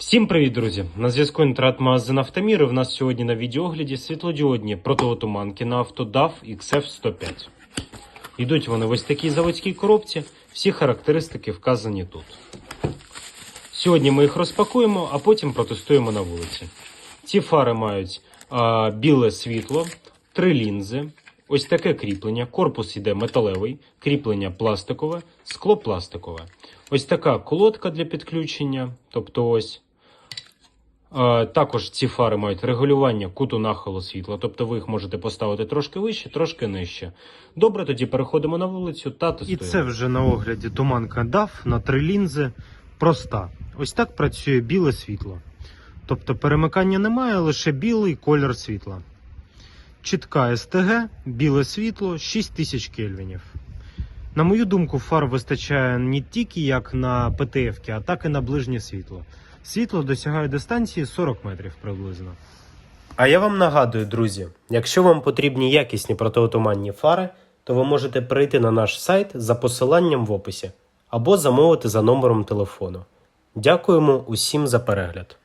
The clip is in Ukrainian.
Всім привіт, друзі! На зв'язку інтернет-магазин Автомір. і В нас сьогодні на відеогляді світлодіодні противотуманки на авто DAF XF105. Йдуть вони в ось такій заводській коробці. Всі характеристики вказані тут. Сьогодні ми їх розпакуємо, а потім протестуємо на вулиці. Ці фари мають а, біле світло, три лінзи, ось таке кріплення. Корпус йде металевий, кріплення пластикове, скло пластикове. Ось така колодка для підключення, тобто ось. Е, Також ці фари мають регулювання куту нахилу світла, тобто ви їх можете поставити трошки вище, трошки нижче. Добре, тоді переходимо на вулицю та І це вже на огляді туманка DAF на три лінзи. Проста. Ось так працює біле світло. Тобто перемикання немає, лише білий колір світла. Чітка СТГ, біле світло 6000 кельвінів. На мою думку, фар вистачає не тільки як на ПТФ, а так і на ближнє світло. Світло досягає дистанції 40 метрів приблизно. А я вам нагадую, друзі, якщо вам потрібні якісні протиотуманні фари, то ви можете перейти на наш сайт за посиланням в описі або замовити за номером телефону. Дякуємо усім за перегляд.